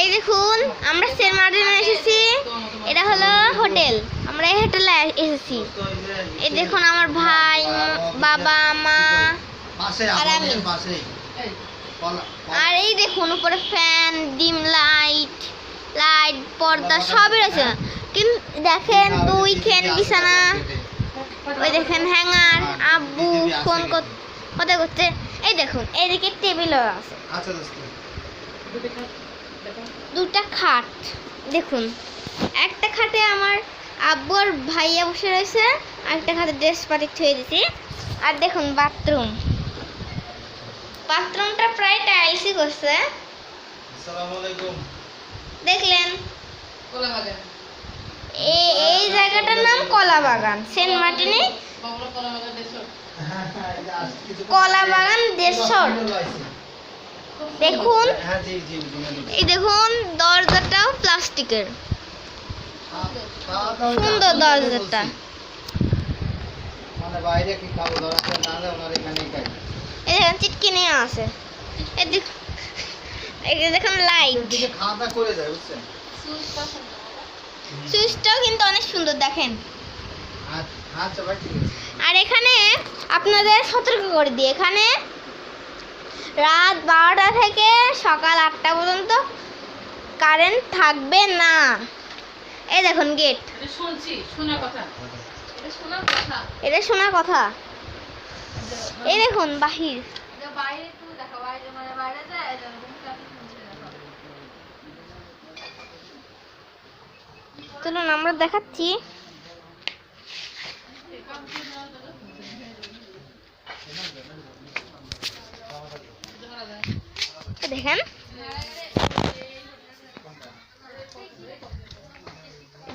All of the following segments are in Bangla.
এই দেখুন আমরা সেন্ট মার্টিনে এসেছি। এটা হলো হোটেল। আমরা এই হোটেলে এসেছি। এই দেখুন আমার ভাই বাবা মা আর আমি। আর এই দেখুন উপরে ফ্যান ডিম লাইট লাইট পর্দা সবই রয়েছে। কিন্তু দেখেন দুই খেন বিছানা। ওই দেখেন হ্যাঙ্গার আব্বু ফোন কথা করছে? এই দেখুন এদিকে টেবিলও আছে। আচ্ছা দোস্ত দুটা খাট। দেখুন একটা খাটে আমার আব্বু আর ভাইয়া বসে রয়েছে আর একটা খাটে ড্রেস পাতি থুয়ে দিছি। আর দেখুন বাথরুম বাথরুমটা প্রায় টাইলসই করছে। দেখলেন? এই এই জায়গাটার নাম কলা বাগান। সেন্ট মার্টিনে কলা বাগান দেড়শোর দেখুন। হ্যাঁ। এই দেখুন দরজাটাও প্লাস্টিকের। সুন্দর দরজাটা। মানে বাইরে কি খাব? ধরা না হলে ওনার এখানেই খাই। এই দেখুন চিটকিনি আছে। এই দেখ- এই যে দেখুন লাইট। সুইচটাও কিন্তু অনেক সুন্দর দেখেন। আচ্ছা, আচ্ছা আর এখানে আপনাদের সতর্ক করে দিই। এখানে রাত বারোটা থেকে সকাল আটটা পর্যন্ত কারেন্ট থাকবে না। এই দেখুন গেট শুনছি শোনা কথা। এটা শোনা কথা। এই দেখুন বাহির। এটা বাইরে একটু দেখেন।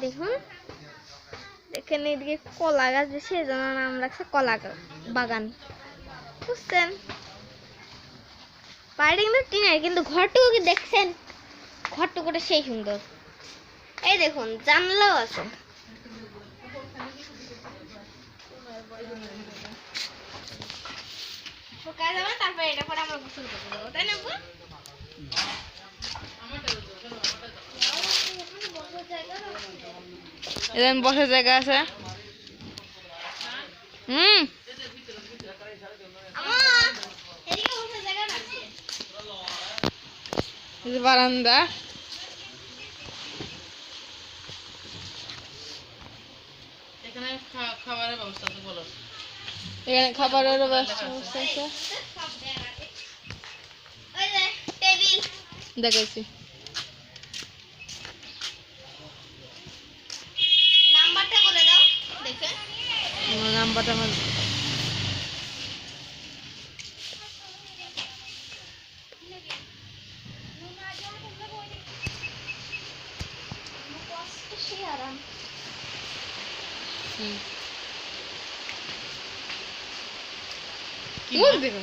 দেখুন। দেখেন এদিকে কলা গাছ এই জন্য নাম রাখছে কলা বাগান। বুঝছেন? বাইরে কিন্তু টিনের, কিন্তু ঘরটুকু কি দেখছেন? ঘরটুকুটা সেই সুন্দর। এই দেখুন, জানলাও আছে। তারপরে এটা করে আমরা গোসল করতে যাব তাই না এখানে বসার জায়গা আছে। হুম। বারান্দা। এখানে খাবারের ব্যবস্থা আছে বলো। এখানে খাবারের ব্যবস্থা আছে। সব দেয়া আছে। ওই যে, টেবিল। দেখাইছি। নাম্বারটা আমার হুম। মুখ দেখো